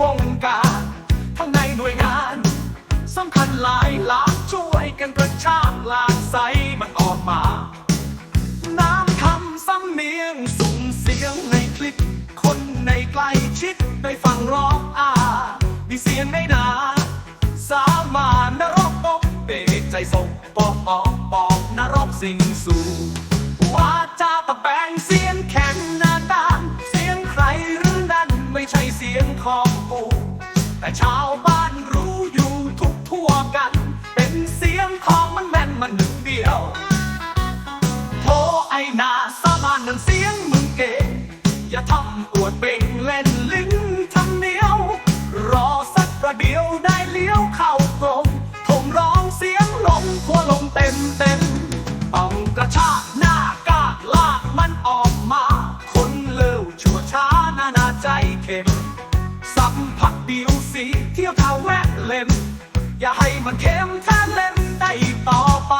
วงการทั้งในหน่วยงานสำคัญหลายหลากช่วยกันกระชากลากใสมันออกมา น้ำคำสำเนียงสุ่มเสียงในคลิป คนในใกล้ชิดได้ฟังร้องอามีเสียงในนาสามานนรกปกเปใจส่งปอกออกปอกนรกสิงสูงว่าจาตะแบงสิ มันหนึ่งเดียวโทไอนาสาบานนั่นเสียงมึงเก๋อย่าทำอวดเบ่งเล่นลิ้นทำเนียว รอสักประเดี๋ยวได้เลี้ยวเข้ากลมทงร้องเสียงลมทั่วลมเต็มเต็ม อย่ามันเข้มถ้าเล่นได้ต่อไป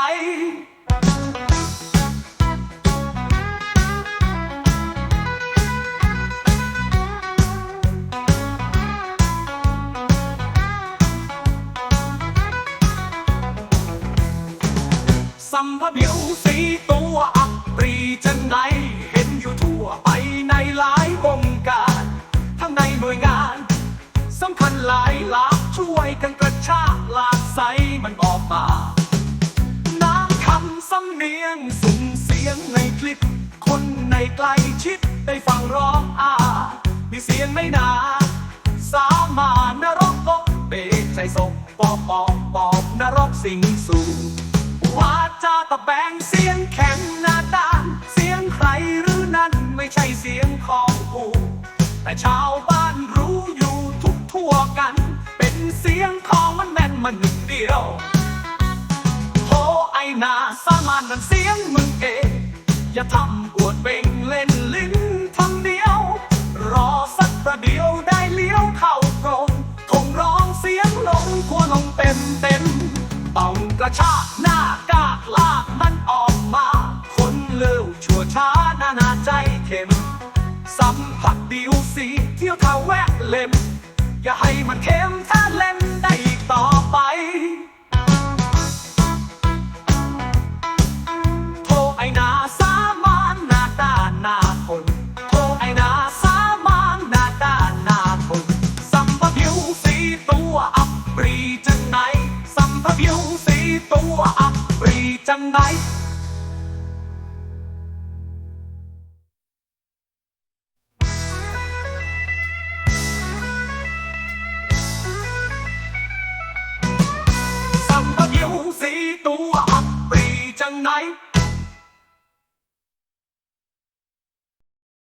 สัมภเบียวสีตัวอับปรีจังไหนเห็นอยู่ทั่วไปในหลายวงการ ทั้งในหน่วยงานสำคัญหลายหลากช่วยกันกระชากลาก ใสมันออกมา น้ำคำสำเนียงสุ่มเสียงในคลิป คนในใกลชิดได้ฟังร้องอามีเสียงไม่นา สามารถนรกก็เบกใจศพปอบปอบปอบนรกสิงสู่วาจาตะแบงเสียงแข็งหน้าด้าน เสียงใครหรือนั่นไม่ใช่เสียงของกูแต่ชาวบ้านรู้อยู่ทุกทั่วกัน เป็นเสียงของ มนแม่นมันหนึ่งเดียวโธ่ไอหนาสามันนั่นเสียงมึงเองอย่าทำอวดเบ่งเล่นลิ้นทำเดียว รอสักประเดี๋ยวได้เลี้ยวเข้ากรง คงร้องเสียงลงทั่วลงเต็มเต็มต้องกระชากหน้ากากลากมันออกมา คนเร็วชั่วช้านานาใจเข็ม สัมผัสเดียวสีเที่ยวทาแวะเล่ม อย่าให้มันเข้มถ้าเล่นได้อีกต่อไป โทรไอ้นาสามานหน้าตาหน้าคนโทรไอ้นาสามานหน้าตาหน้าคนสัมภเพียวสีตัวอับปรีจังไหนสัมภเพียวสีตัวอับปรีจังไหน ปรีจังไหน